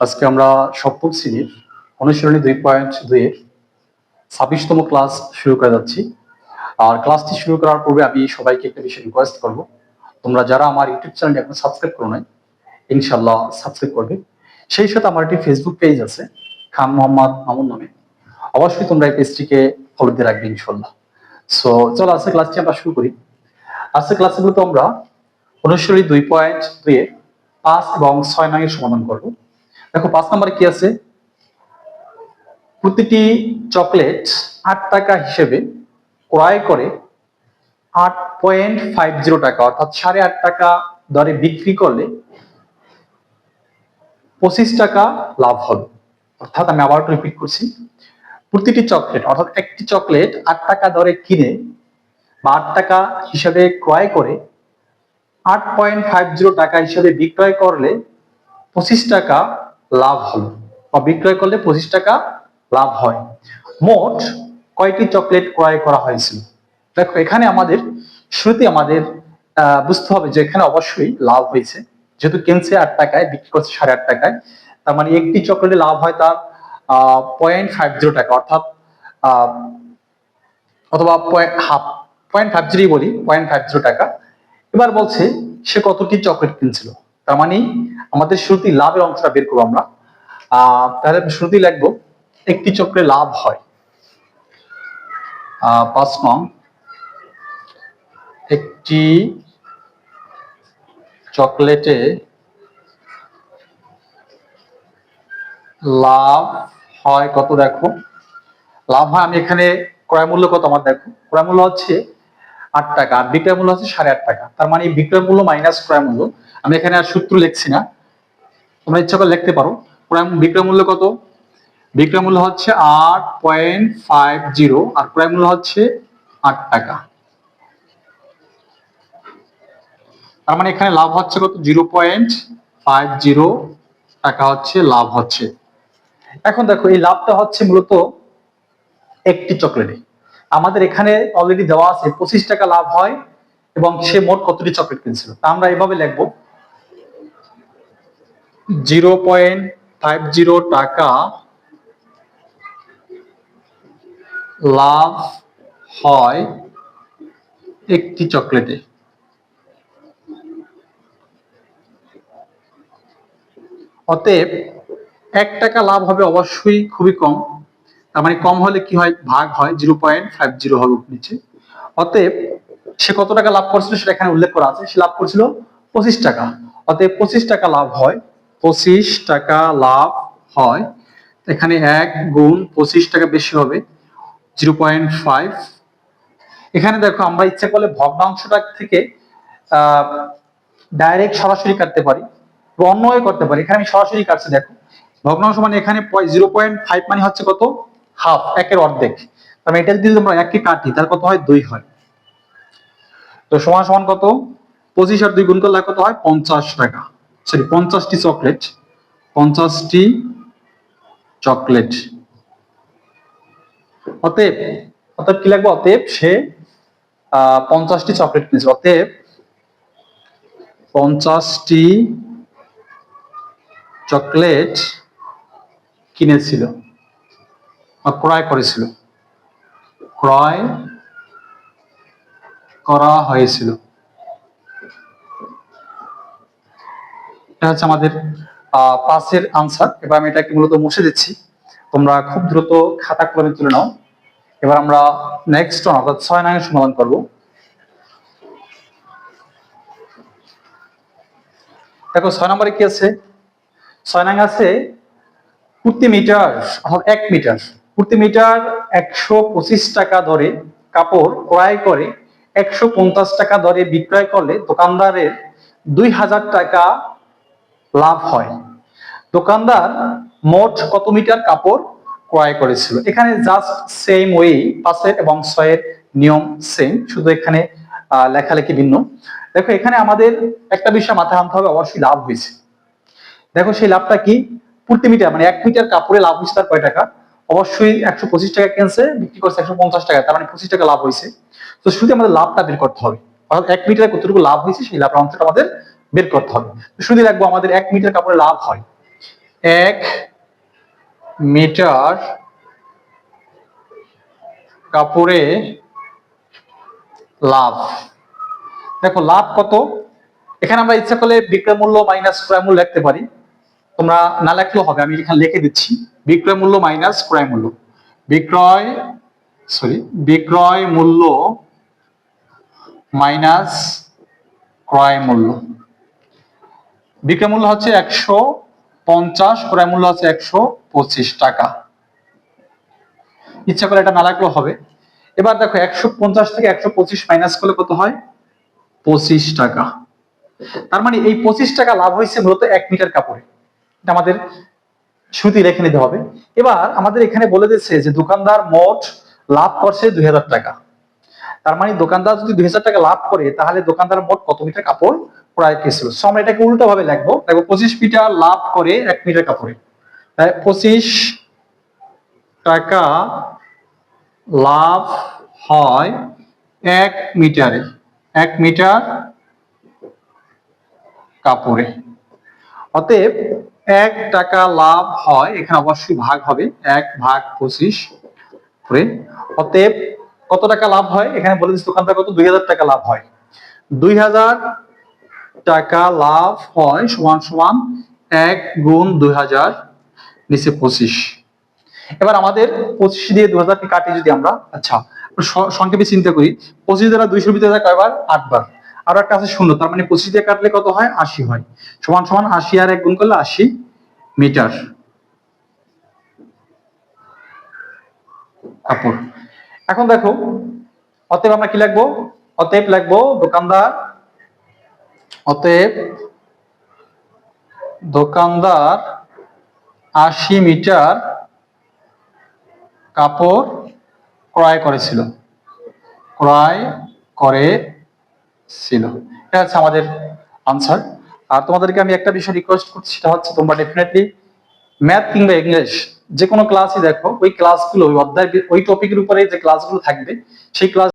আজকে আমরা সপ্তম শ্রেণির অনুশীলনী দুই পয়েন্ট দুইয়ের ছাব্বিশতম ক্লাস শুরু করে যাচ্ছি। আর ক্লাসটি শুরু করার পূর্বে আমি সবাইকে একটা বিষয় রিকোয়েস্ট করব। তোমরা যারা আমার ইউটিউব চ্যানেলটি এখন সাবস্ক্রাইব করো নাই ইনশাল্লাহ সাবস্ক্রাইব করবে। সেই সাথে আমার একটি ফেসবুক পেজ আছে, খান মোহাম্মদ মামুন নামে। অবশ্যই তোমরা এই পেজটিকে ফলো দিয়ে রাখবে ইনশাল্লাহ সো চলো আজকে ক্লাসটি আমরা শুরু করি। আজকে ক্লাসগুলোতে আমরা অনুশীলনী দুই পয়েন্ট দুইয়ে পাঁচ এবং ছয় নয়ের সমাধান করব। দেখো পাঁচ নম্বরে কি আছে? প্রতিটি চকলেট আট টাকা হিসেবে ক্রয় করে আট পয়েন্ট ফাইভ জিরো টাকা, অর্থাৎ সাড়ে আট টাকা দরে বিক্রি করলে পঁচিশ টাকা লাভ হবে। অর্থাৎ আমি আবার রিপিট করছি। প্রতিটি চকলেট, অর্থাৎ একটি চকলেট আট টাকা দরে কিনে বা আট টাকা হিসেবে ক্রয় করে আট পয়েন্ট ফাইভ জিরো টাকা হিসেবে বিক্রয় করলে পঁচিশ টাকা লাভ হলো বা বিক্রয় করলে পঁচিশ টাকা লাভ হয়। মোট কয়টি চকলেট ক্রয় করা হয়েছিল? দেখো, এখানে আমাদের শুরুতে আমাদের বুঝতে হবে যে এখানে অবশ্যই লাভ হয়েছে। যেহেতু কিনছে আট টাকায়, বিক্রি করছে সাড়ে আট টাকায়, তার মানে একটি চকলেটে লাভ হয় তার পয়েন্ট ফাইভ জিরো টাকা, অর্থাৎ অথবা হাফ পয়েন্ট ফাইভ জিরো বলি পয়েন্ট ফাইভ জিরো টাকা। এবার বলছে সে কতটি চকলেট কিনছিল। তার মানে আমাদের শ্রুতি লাভের অংশটা বের করব আমরা। তাহলে শ্রুতি লিখব, একটি চক্রে লাভ হয়। পাঁচ নং। একটি চকলেটে লাভ হয় কত দেখো? লাভ হয়, আমি এখানে ক্রয় মূল্য কত আমার দেখো? ক্রয় মূল্য হচ্ছে আট টাকা, আর বিক্রয় মূল্য হচ্ছে সাড়ে আট টাকা। তার মানে বিক্রয় মূল্য মাইনাস ক্রয় মূল্য। আমি এখানে আর সূত্র লিখছি না। তোমরা ইচ্ছা করে লিখতে পারো। ক্রয় বিক্রয় মূল্য কত? বিক্রয় মূল্য হচ্ছে আট পয়েন্ট ফাইভ জিরো আর ক্রয় মূল্য হচ্ছে আট টাকা। তার মানে এখানে লাভ হচ্ছে কত? জিরো পয়েন্ট ফাইভ জিরো টাকা হচ্ছে লাভ হচ্ছে। এখন দেখো, এই লাভটা হচ্ছে মূলত একটি চকলেটে আমাদের এখানে অলরেডি দেওয়া আছে, পঁচিশ টাকা লাভ হয় এবং সে মোট কতটি চকলেট কিনছিল। তা আমরা এভাবে লিখব। জিরো পয়েন্ট ফাইভ জিরো টাকা লাভ হয় একটি চকলেটে। অতএব এক টাকা লাভ হবে অবশ্যই খুবই কম। তার মানে কম হলে কি হয়? ভাগ হয়, জিরো পয়েন্ট ফাইভ জিরো হবে নিচে। অতএব সে কত টাকা লাভ করছিল সেটা এখানে উল্লেখ করা আছে। সে লাভ করছিল পঁচিশ টাকা। অতএব পঁচিশ টাকা লাভ হয় পঁচিশ টাকা লাভ হয়। এখানে এক গুণ পঁচিশ টাকা বেশি হবে, জিরো পয়েন্ট ফাইভ। এখানে দেখো, আমরা ইচ্ছা করলে ভগ্নাংশটা থেকে ডাইরেক্ট সরাসরি কাটতে পারি অন্যভাবে করতে পারি। এখানে আমি সরাসরি কাটছি, দেখো। ভগ্নাংশ মানে এখানে জিরো পয়েন্ট ফাইভ মানে হচ্ছে কত? হাফ, একের অর্ধেক। তাহলে এটা যদি আমরা এককে কাটি তার কত হয়? দুই হয়। তো সমান সমান কত? পঁচিশ আর দুই গুণ করলে কত হয়? পঞ্চাশ টাকা। সরি পঞ্চাশটি চকলেট পঞ্চাশটি চকলেট। অতএব অতএব কি লাগবে? অতএব সে পঞ্চাশটি চকলেট কিনেছে। অতএব পঞ্চাশটি চকলেট কিনেছিল বা ক্রয় করেছিল। ক্রয় করা হয়েছিল। এটা হচ্ছে আমাদের পাঁচের আনসার। এবার আমি এটাকে মূলত মুছে দিচ্ছি। তোমরা খুব দ্রুত খাতা কলমে তুলে নাও। এবার আমরা নেক্সট অর্থাৎ ছয় নয়ের সমাধান করব। দেখো, ছয় নম্বরে কি আছে? ছয় নং আছে প্রতি মিটার, অর্থাৎ এক মিটার। প্রতি মিটার একশো পঁচিশ টাকা দরে কাপড় ক্রয় করে, একশো পঞ্চাশ টাকা দরে বিক্রয় করলে দোকানদারের দুই হাজার টাকা লাভ হয়। দোকানদার মোট কত মিটার কাপড় ক্রয় করেছিল? এখানে জাস্ট সেম ওয়ে পাঁচের এবং ছয়ের নিয়ম সেম শুধু এখানে লেখালেখি ভিন্ন। দেখো, এখানে আমাদের একটা বিষয় মাথায় আনতে হবে, অবশ্যই লাভ হয়েছে। দেখো, সেই লাভটা কি? প্রতি মিটার মানে এক মিটার কাপড়ে লাভ হয়েছে তার কয় টাকা? অবশ্যই একশো পঁচিশ টাকা কিনছে, বিক্রি করছে একশো পঞ্চাশ টাকা, তার মানে পঁচিশ টাকা লাভ হয়েছে। তো শুধু আমাদের লাভটা বের করতে হবে। অর্থাৎ এক মিটারে কতটুকু লাভ হয়েছে, সেই লাভ অংশটা আমাদের বের করতে হবে। শুধু লাগবো আমাদের এক মিটার কাপড়ে লাভ হয়। এক মিটার কাপড়ে লাভ। দেখো, লাভ কত? এখানে আমরা ইচ্ছা করলে বিক্রয় মূল্য মাইনাস ক্রয় মূল্য লিখতে পারি। তোমরা না লিখলেও হবে, আমি এখানে লিখে দিচ্ছি। বিক্রয় মূল্য মাইনাস ক্রয় মূল্য। বিক্রয় সরি বিক্রয় মূল্য মাইনাস ক্রয় মূল্য। বিক্রয় মূল্য হচ্ছে একশো পঞ্চাশ, ক্রয় মূল্য হচ্ছে একশো পঁচিশ টাকা। ইচ্ছা করে এটা না লাগলেও হবে। এবার দেখো, একশো পঞ্চাশ থেকে একশো পঁচিশ মাইনাস করলে কত হয়? পঁচিশ টাকা। তার মানে এই পঁচিশ টাকা লাভ হয়েছে মূলত এক মিটার কাপড়ে। এটা আমাদের সুতি রেখে নিতে হবে। এবার আমাদের এখানে বলে দিচ্ছে যে দোকানদার মোট লাভ করছে দুই হাজার টাকা। তার মানে দোকানদার যদি দুই হাজার টাকা লাভ করে, তাহলে দোকানদার মোট কত মিটার কাপড় ক্রয় করেছিল সো আমরা এটাকে উল্টো ভাবে লিখব। দেখো, পঁচিশ মিটার লাভ করে এক মিটার কাপড়ে। পঁচিশ টাকা লাভ হয় এক মিটারে, এক মিটার কাপড়ে। অতএব এক টাকা লাভ হয়, এখানে অবশ্যই ভাগ হবে, এক ভাগ পঁচিশ করে। অতএব কত টাকা লাভ হয়? এখানে বলে দিচ্ছি দোকানদার কত? দুই হাজার টাকা লাভ হয়। দুই হাজার টাকা লাভ হয় সমান সমান এক গুণ দুই হাজার, নিচে পঁচিশ। এবার আমাদের পঁচিশ দিয়ে দু হাজারকে কাটি যদি আমরা আচ্ছা সংক্ষেপে চিন্তা করি। পঁচিশ দ্বারা দুইশো ভিতরে যায় কয়বার? আটবার। আর একটা আছে শূন্য, তার মানে পঁচিশ দিয়ে কাটলে কত হয়? আশি হয়। সমান সমান আশি আর এক গুণ করলে আশি মিটার। কাপড় এখন দেখো, অতএব আমরা কি লিখব? অতএব লিখব, দোকানদার, অতএব দোকানদার আশি মিটার কাপড় ক্রয় করেছিল। ক্রয় করেছিল। এটা হচ্ছে আমাদের আনসার আর তোমাদেরকে আমি একটা বিষয় রিকোয়েস্ট করছি, সেটা হচ্ছে তোমরা ডেফিনেটলি ম্যাথ কিংবা ইংলিশ যে কোনো ক্লাসই দেখো, ওই ক্লাসগুলো ওই অধ্যায় ওই টপিকের উপরে যে ক্লাসগুলো থাকবে, সেই ক্লাস